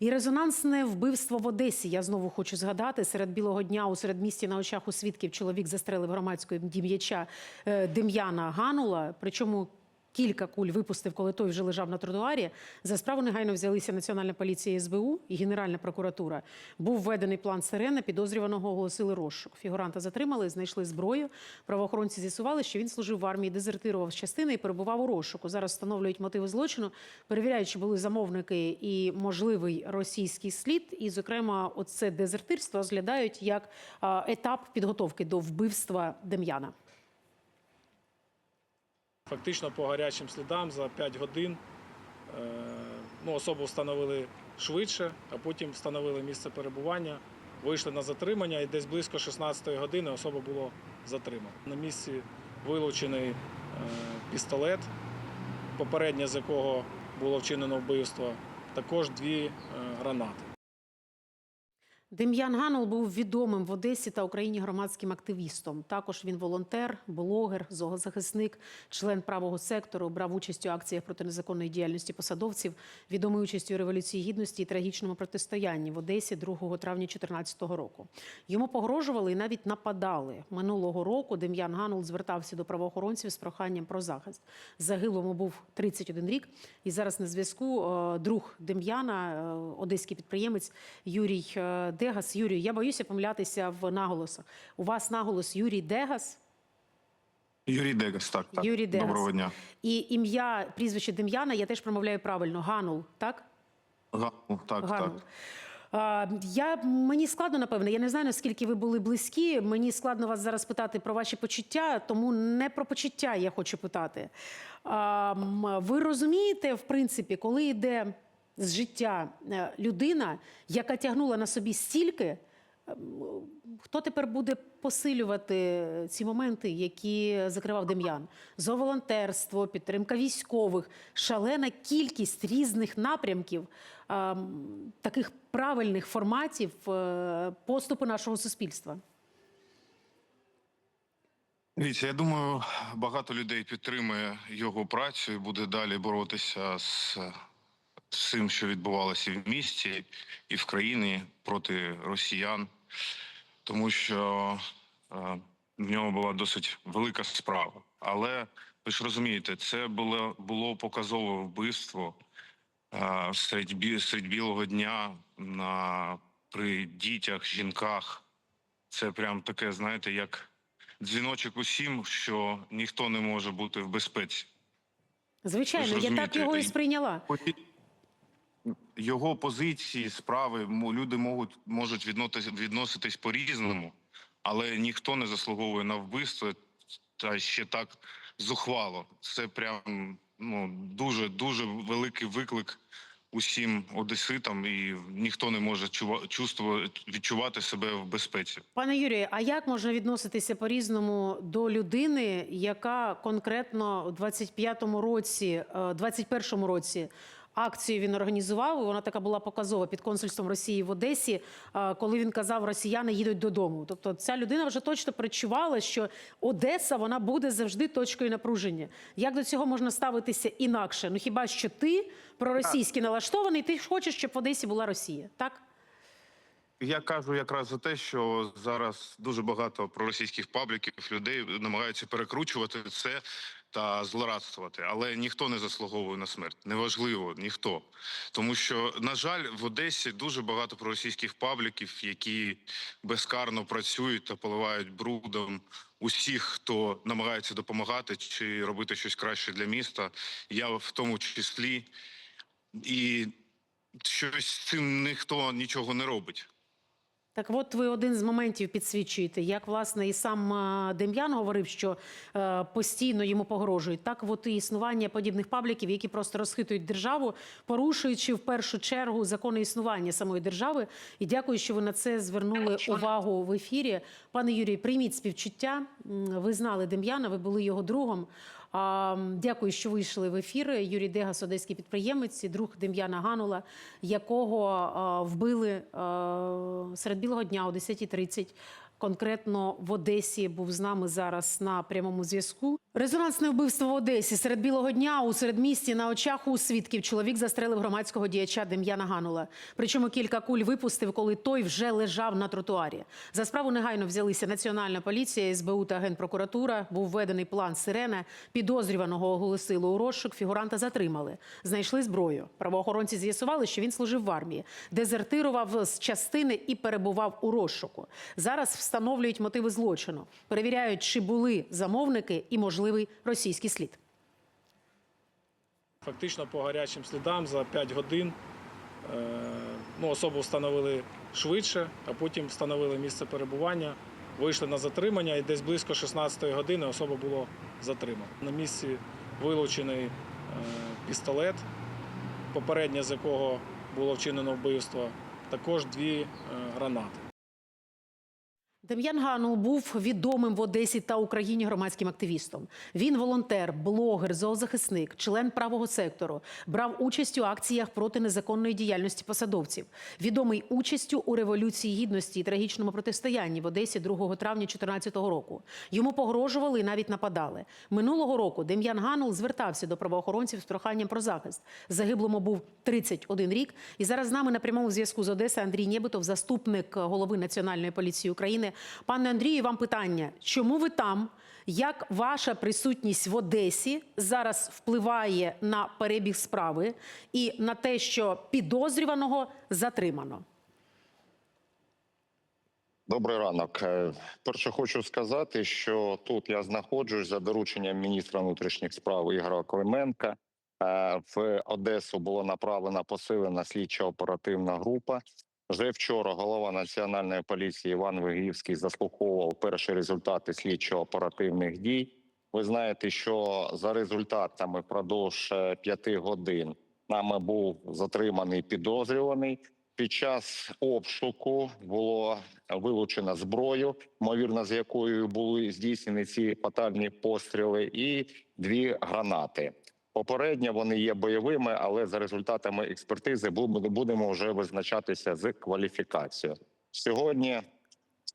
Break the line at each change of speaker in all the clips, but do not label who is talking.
І резонансне вбивство в Одесі. Я знову хочу згадати. Серед білого дня у середмісті на очах у свідків чоловік застрелив громадського дім'яча е, Дем'яна Ганула. Причому кілька куль випустив, коли той вже лежав на тротуарі. За справу негайно взялися Національна поліція СБУ і Генеральна прокуратура. Був введений план сирена. Підозрюваного оголосили розшук. Фігуранта затримали, знайшли зброю. Правоохоронці з'ясували, що він служив в армії, дезертирував з частини і перебував у розшуку. Зараз встановлюють мотиви злочину, перевіряють, чи були замовники і можливий російський слід. І, зокрема, оце дезертирство розглядають як етап підготовки до вбивства Дем'яна.
Фактично по гарячим слідам за 5 годин е, ну, особу встановили швидше, а потім встановили місце перебування, вийшли на затримання і десь близько 16 години особа було затримана. На місці вилучений е, пістолет, попереднє з якого було вчинено вбивство, також дві е, гранати.
Дем'ян Ганул був відомим в Одесі та Україні громадським активістом. Також він волонтер, блогер, зоозахисник, член правого сектору, брав участь у акціях проти незаконної діяльності посадовців, відомий участю у революції гідності і трагічному протистоянні в Одесі 2 травня 2014 року. Йому погрожували і навіть нападали. Минулого року Дем'ян Ганул звертався до правоохоронців з проханням про захист. Загиблому був 31 рік. І зараз на зв'язку е, друг Дем'яна, е, одеський підприємець Юрій е, Дегас. Юрій, я боюся помилятися в наголосах. У вас наголос Юрій Дегас
Юрій Дегас, так, так.
Юрій Дегас.
Доброго дня.
і ім'я, прізвище Дем'яна я теж промовляю правильно. Ганул, так?
Ганул, так,
Ганул.
так.
Я мені складно напевне. Я не знаю наскільки ви були близькі. Мені складно вас зараз питати про ваші почуття, тому не про почуття я хочу питати. Ви розумієте, в принципі, коли йде з життя е, людина, яка тягнула на собі стільки. ем, Хто тепер буде посилювати ці моменти, які закривав Дем'ян? Зооволонтерство, підтримка військових, шалена кількість різних напрямків, ем, таких правильних форматів е, поступу нашого суспільства.
Дивіться, я думаю, багато людей підтримує його працю і буде далі боротися з з цим, що відбувалося в місті, і в країні проти росіян, тому що е, в нього була досить велика справа. Але ви ж розумієте, це було, було показове вбивство е, серед, бі- серед білого дня на при дітях, жінках. Це прям таке, знаєте, як дзвіночок усім, що ніхто не може бути в безпеці.
Звичайно, я так його і- сприйняла.
Його позиції, справи люди можуть можуть відноситись, відноситись по-різному, але ніхто не заслуговує на вбивство та ще так зухвало. Це прям ну дуже дуже великий виклик усім одеситам, і ніхто не може чувствувати, відчувати себе в безпеці.
Пане Юрію, а як можна відноситися по-різному до людини, яка конкретно у 25-му році, е, 21-му році акцію він організував? Вона така була показова під консульством Росії в Одесі, е, коли він казав, росіяни їдуть додому. Тобто, ця людина вже точно перечувала, що Одеса вона буде завжди точкою напруження. Як до цього можна ставитися інакше? Ну хіба що ти проросійськи налаштований? Ти хочеш, щоб в Одесі була Росія, так?
Я кажу якраз за те, що зараз дуже багато проросійських пабліків людей намагаються перекручувати це та злорадствувати, але ніхто не заслуговує на смерть. Неважливо, ніхто. Тому що, на жаль, в Одесі дуже багато проросійських пабліків, які безкарно працюють та поливають брудом усіх, хто намагається допомагати чи робити щось краще для міста. Я в тому числі і щось з цим ніхто нічого не робить.
Так от ви один з моментів підсвічуєте, як власне і сам е, Дем'ян говорив, що е, постійно йому погрожують. Так, от і існування подібних пабліків, які просто розхитують державу, порушуючи в першу чергу закони існування самої держави. І дякую, що ви на це звернули увагу в ефірі. Пане Юрій, прийміть співчуття. Ви знали Дем'яна, ви були його другом. Дякую, що вийшли в ефір. Юрій Дегас, одеський підприємець, друг Дем'яна Ганула, якого вбили серед білого дня о 10.30. Конкретно в Одесі був з нами зараз на прямому зв'язку. Резонансне вбивство в Одесі серед білого дня у середмісті на очах у свідків чоловік застрелив громадського діяча Дем'яна Ганула. Причому кілька куль випустив, коли той вже лежав на тротуарі. За справу негайно взялися Національна поліція, СБУ та Генпрокуратура. Був введений план сирена. Підозрюваного оголосили у розшук. Фігуранта затримали. Знайшли зброю. Правоохоронці з'ясували, що він служив в армії, дезертирував з частини і перебував у розшуку. Зараз встановлюють мотиви злочину, перевіряють, чи були замовники і можливий російський слід.
Фактично по гарячим слідам за 5 годин е, ну, особу встановили швидше, а потім встановили місце перебування, вийшли на затримання і десь близько 16-ї години особа було затримана. На місці вилучений е, пістолет, попереднє з якого було вчинено вбивство, також дві е, гранати.
Дем'ян Ганул був відомим в Одесі та Україні громадським активістом. Він волонтер, блогер, зоозахисник, член правого сектору, брав участь у акціях проти незаконної діяльності посадовців. Відомий участю у революції гідності і трагічному протистоянні в Одесі 2 травня 2014 року. Йому погрожували і навіть нападали. Минулого року Дем'ян Ганул звертався до правоохоронців з проханням про захист. Загиблому був 31 рік. І зараз з нами на прямому зв'язку з Одеси Андрій Нєбитов, заступник голови Національної поліції України. Пане Андрію, вам питання: чому ви там? Як ваша присутність в Одесі зараз впливає на перебіг справи і на те, що підозрюваного затримано?
Добрий ранок. Е, Перше, хочу сказати, що тут я знаходжусь за дорученням міністра внутрішніх справ Ігоря Клименка. Е, В Одесу була направлена посилена слідчо-оперативна група. Вже вчора голова національної поліції Іван Вигівський заслуховував перші результати слідчо-оперативних дій. Ви знаєте, що за результатами впродовж е, п'яти годин нами був затриманий підозрюваний. Під час обшуку було вилучено зброю, ймовірно, з якою були здійснені ці фатальні постріли, і дві гранати. Попередньо вони є бойовими, але за результатами експертизи будемо вже визначатися з кваліфікацією. Сьогодні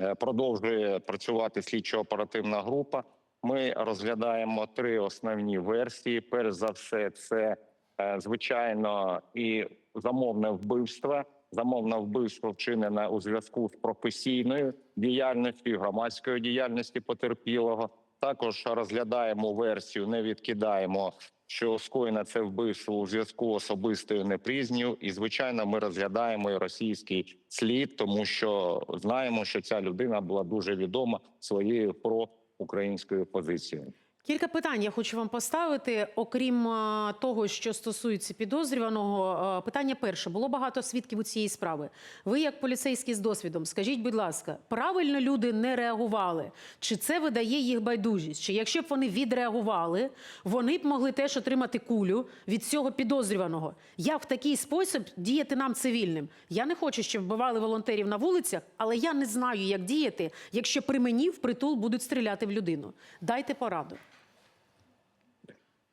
е, продовжує працювати слідчо-оперативна група. Ми розглядаємо три основні версії. Перш за все, це е, звичайно і замовне вбивство. Замовне вбивство вчинене у зв'язку з професійною діяльністю, громадською діяльністю потерпілого. Також розглядаємо версію, не відкидаємо, що скоєне це вбивство у зв'язку особистою непрізню. І звичайно, ми розглядаємо і російський слід, тому що знаємо, що ця людина була дуже відома своєю проукраїнською позицією.
Кілька питань я хочу вам поставити. Окрім е, того, що стосується підозрюваного, Е, питання перше було багато свідків у цієї справи. Ви, як поліцейський з досвідом, скажіть, будь ласка, правильно люди не реагували? Чи це видає їх байдужість? Чи якщо б вони відреагували, вони б могли теж отримати кулю від цього підозрюваного? Як в такий спосіб діяти нам цивільним? Я не хочу, щоб вбивали волонтерів на вулицях, але я не знаю, як діяти, якщо при мені в притул будуть стріляти в людину. Дайте пораду.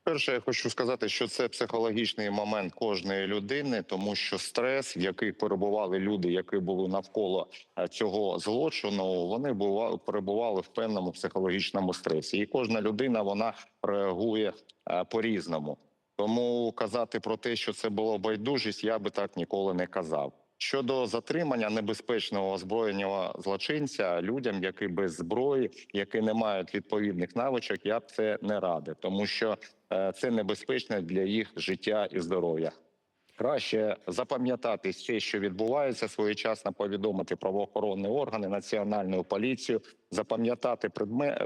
Перше, я хочу сказати, що це психологічний момент кожної людини, тому що стрес, в який перебували люди, які були навколо е, цього злочину, вони бува- перебували в певному психологічному стресі, і кожна людина вона реагує е, по-різному. Тому казати про те, що це було байдужість, я би так ніколи не казав. Щодо затримання небезпечного озброєного злочинця людям, які без зброї, які не мають відповідних навичок, я б це не радив, тому що е, це небезпечно для їх життя і здоров'я. Краще запам'ятати все, що відбувається, своєчасно повідомити правоохоронні органи, національну поліцію, запам'ятати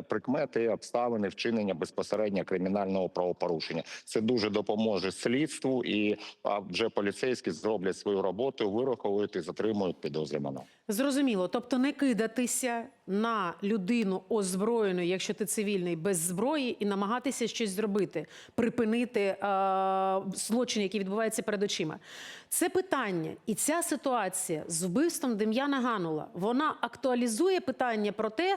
прикмети обставини вчинення безпосередньо кримінального правопорушення. Це дуже допоможе слідству, і а, вже поліцейські зроблять свою роботу, вираховують і затримують підозрюваного.
Зрозуміло, тобто не кидатися на людину озброєну, якщо ти цивільний без зброї, і намагатися щось зробити, припинити е, злочин, який відбувається перед очима. Це питання і ця ситуація з вбивством Дем'яна Ганула вона актуалізує питання про те,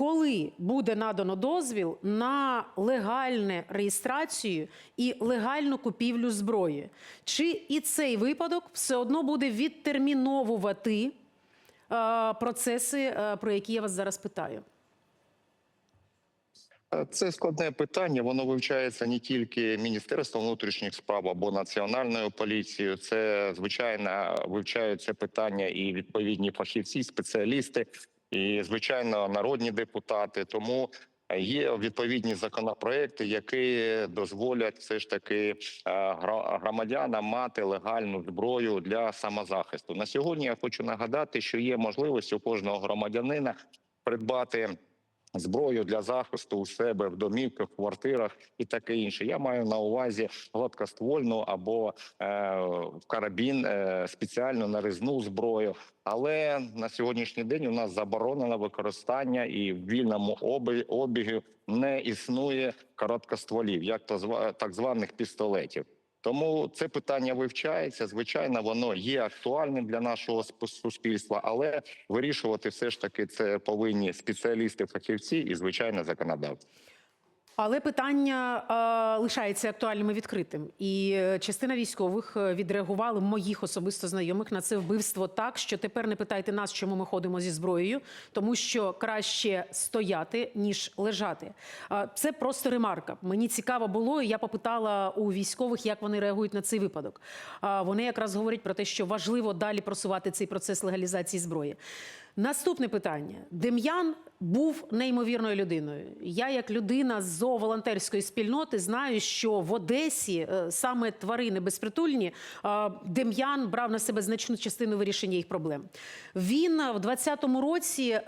коли буде надано дозвіл на легальну реєстрацію і легальну купівлю зброї. Чи і цей випадок все одно буде відтерміновувати е, процеси, е, про які я вас зараз питаю?
Е, Це складне питання. Воно вивчається не тільки Міністерством внутрішніх справ або Національною поліцією. Це звичайно вивчаються питання і відповідні фахівці, спеціалісти, і звичайно народні депутати. Тому є відповідні законопроекти, які дозволять все ж таки е, громадянам мати легальну зброю для самозахисту. На сьогодні я хочу нагадати, що є можливість у кожного громадянина придбати зброю для захисту у себе в домівках, квартирах і таке інше. Я маю на увазі гладкоствольну або е, карабін, е, спеціальну нарізну зброю. Але на сьогоднішній день у нас заборонено використання і в вільному обі- обігу не існує короткостволів, як то так званих пістолетів. Тому це питання вивчається. Звичайно, воно є актуальним для нашого сп- суспільства, але вирішувати все ж таки це повинні спеціалісти, фахівці і звичайно законодавці.
Але питання е, лишається актуальним і відкритим. І е, частина військових е, відреагували моїх особисто знайомих на це вбивство так, що тепер не питайте нас, чому ми ходимо зі зброєю, тому що краще стояти ніж лежати. Це просто ремарка. Мені цікаво було, і я попитала у військових, як вони реагують на цей випадок. Вони якраз говорять про те, що важливо далі просувати цей процес легалізації зброї. Наступне питання: Дем'ян був неймовірною людиною. Я, як людина з зооволонтерської спільноти, знаю, що в Одесі е, саме тварини безпритульні е, Дем'ян брав на себе значну частину вирішення їх проблем. Він е, в 20-му році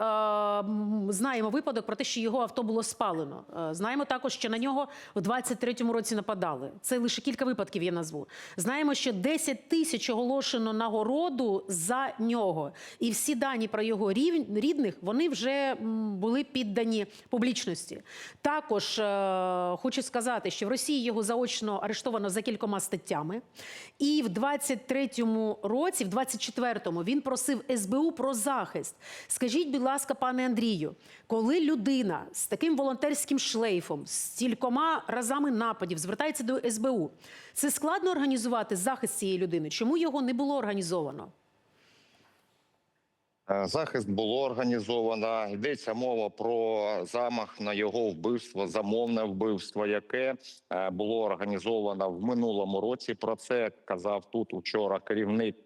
знаємо випадок про те, що його авто було спалено. Знаємо також, що на нього в 23-му році нападали. Це лише кілька випадків я назву. Знаємо, що 10 тисяч оголошено нагороду за нього, і всі дані про його рів- рідних вони вже були піддані публічності. Також е, хочу сказати, що в Росії його заочно арештовано за кількома статтями, і в 23-му році, в 24-му, він просив СБУ про захист. Скажіть, будь ласка, пане Андрію, коли людина з таким волонтерським шлейфом, з кількома разами нападів звертається до СБУ, це складно організувати захист цієї людини. Чому його не було організовано?
Е, Захист було організовано. Йдеться мова про замах на його вбивство, замовне вбивство, яке е, було організовано в минулому році. Про це казав тут учора керівник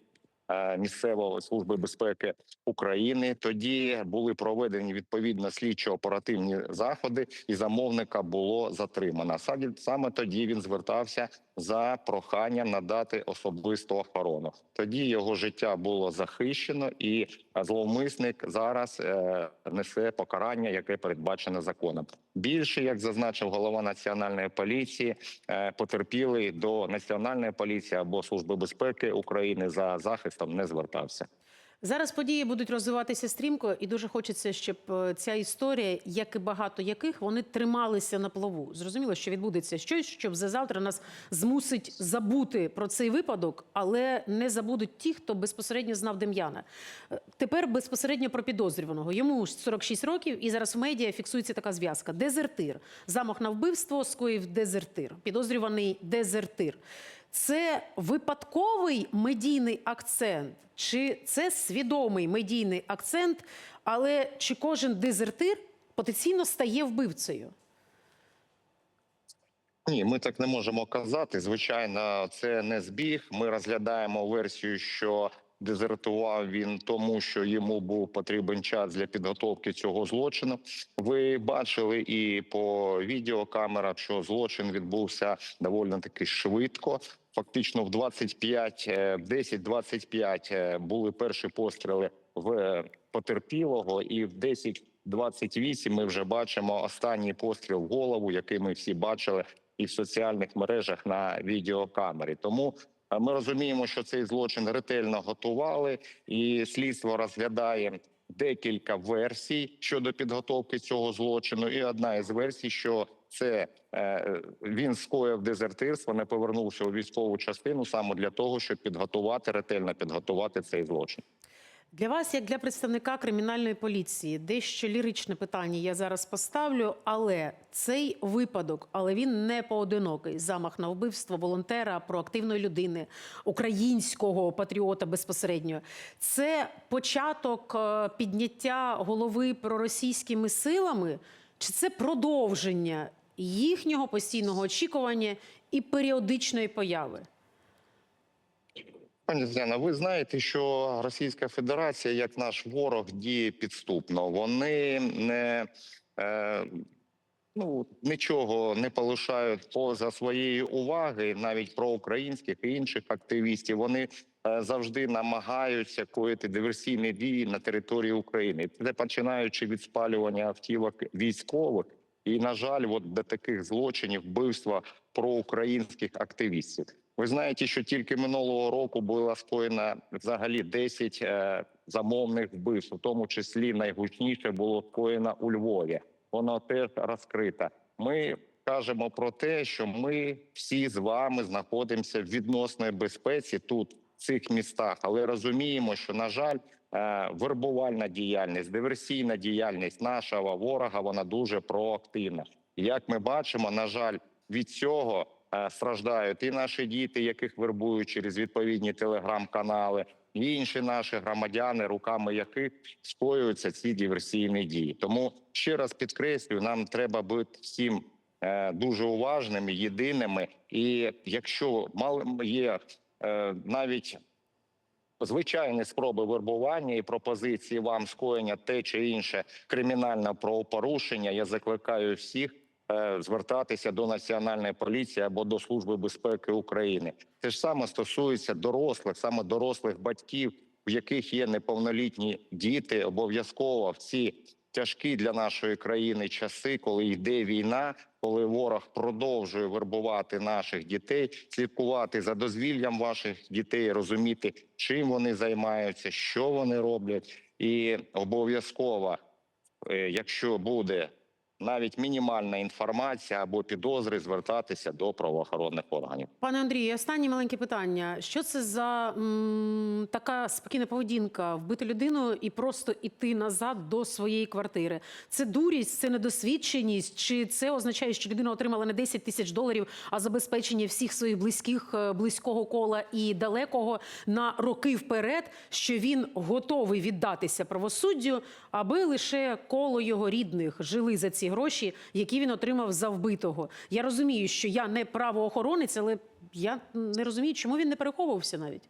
е, місцевої служби безпеки України. Тоді були проведені відповідно слідчо-оперативні заходи, і замовника було затримано. Саме тоді він звертався за проханням надати особисту охорону. Тоді його життя було захищено, і зловмисник зараз е, несе покарання, яке передбачене законом. Більше, як зазначив голова національної поліції, е, потерпілий до національної поліції або служби безпеки України за захистом не звертався.
Зараз події будуть розвиватися стрімко, і дуже хочеться, щоб е, ця історія, як і багато яких, вони трималися на плаву. Зрозуміло, що відбудеться щось, що за завтра нас змусить забути про цей випадок, але не забудуть ті, хто безпосередньо знав Дем'яна. Е, Тепер безпосередньо про підозрюваного. Йому 46 років, і зараз в медіа фіксується така зв'язка: дезертир. Замах на вбивство скоїв дезертир. Підозрюваний дезертир. Це випадковий медійний акцент, чи це свідомий медійний акцент, але чи кожен дезертир потенційно стає вбивцею?
Ні, ми так не можемо казати. Звичайно, це не збіг. Ми розглядаємо версію, що дезертував він тому, що йому був потрібен час для підготовки цього злочину. Ви бачили і по відеокамерах, що злочин відбувся доволі таки швидко. Фактично, в 25, е, в 10-25 е, були перші постріли в е, потерпілого, і в 10-28 ми вже бачимо останній постріл в голову, який ми всі бачили і в соціальних мережах на відеокамері. Тому е, ми розуміємо, що цей злочин ретельно готували, і слідство розглядає декілька версій щодо підготовки цього злочину. І одна із версій, що це е, він скоїв дезертирство, не повернувся у військову частину саме для того, щоб підготувати ретельно підготувати цей злочин.
Для вас, як для представника кримінальної поліції, дещо ліричне питання я зараз поставлю, але цей випадок, але він не поодинокий. Замах на вбивство волонтера, проактивної людини, українського патріота безпосередньо. Це початок е, підняття голови проросійськими силами. Чи це продовження їхнього постійного очікування і періодичної появи?
Пані Зяна, ви знаєте, що Російська Федерація, як наш ворог, діє підступно. Вони не е, ну нічого не полишають поза своєї уваги, навіть про українських і інших активістів. Вони е, завжди намагаються коїти диверсійні дії на території України. Це починаючи від спалювання автівок військових. І на жаль, от до таких злочинів вбивства проукраїнських активістів. Ви знаєте, що тільки минулого року було скоєно взагалі 10 е, замовних вбивств, у тому числі найгучніше було скоєно у Львові. Воно теж розкрите. Ми кажемо про те, що ми всі з вами знаходимося в відносної безпеці тут, в цих містах, але розуміємо, що на жаль, вербувальна діяльність, диверсійна діяльність нашого ворога вона дуже проактивна. Як ми бачимо, на жаль, від цього е, страждають і наші діти, яких вербують через відповідні телеграм-канали, і інші наші громадяни, руками яких скоюються ці диверсійні дії. Тому ще раз підкреслюю, нам треба бути всім е, дуже уважними, єдиними. І якщо мал є е, навіть звичайні спроби вербування і пропозиції вам скоєння те чи інше кримінальне правопорушення, я закликаю всіх е, звертатися до національної поліції або до служби безпеки України. Те ж саме стосується дорослих, саме дорослих батьків, в яких є неповнолітні діти, обов'язково в ці тяжкі для нашої країни часи, коли йде війна, коли ворог продовжує вербувати наших дітей, слідкувати за дозвіллям ваших дітей, розуміти, чим вони займаються, що вони роблять, і обов'язково, е, якщо буде навіть мінімальна інформація або підозри, звертатися до правоохоронних органів.
Пане Андрію, останнє маленьке питання. Що це за така спокійна поведінка вбити людину і просто іти назад до своєї квартири? Це дурість, це недосвідченість, чи це означає, що людина отримала не 10 тисяч доларів, а забезпечення всіх своїх близьких, е, близького кола і далекого на роки вперед, що він готовий віддатися правосуддю, аби лише коло його рідних жили за ці гроші, які він отримав за вбитого. Я розумію, що я не правоохоронець, але я не розумію, чому він не переховувався навіть.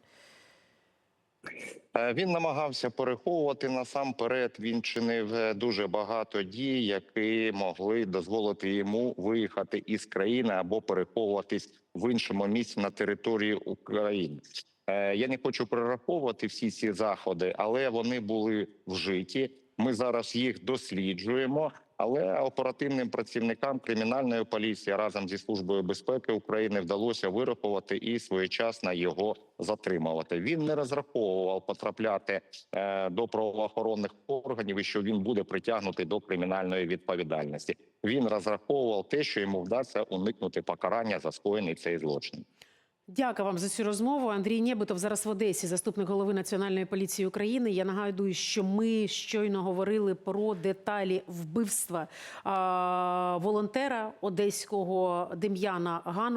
Е, Він намагався переховувати насамперед. Він чинив е, дуже багато дій, які могли дозволити йому виїхати із країни або переховуватись в іншому місці на території України. Е, Я не хочу перераховувати всі ці заходи, але вони були вжиті. Ми зараз їх досліджуємо. Але оперативним працівникам кримінальної поліції разом зі службою безпеки України вдалося вирахувати і своєчасно його затримувати. Він не розраховував потрапляти е, до правоохоронних органів і що він буде притягнутий до кримінальної відповідальності. Він розраховував те, що йому вдасться уникнути покарання за скоєний цей злочин.
Дякую вам за цю розмову. Андрій Нєбитов зараз в Одесі, заступник голови Національної поліції України. Я нагадую, що ми щойно говорили про деталі вбивства волонтера одеського Дем'яна Гану.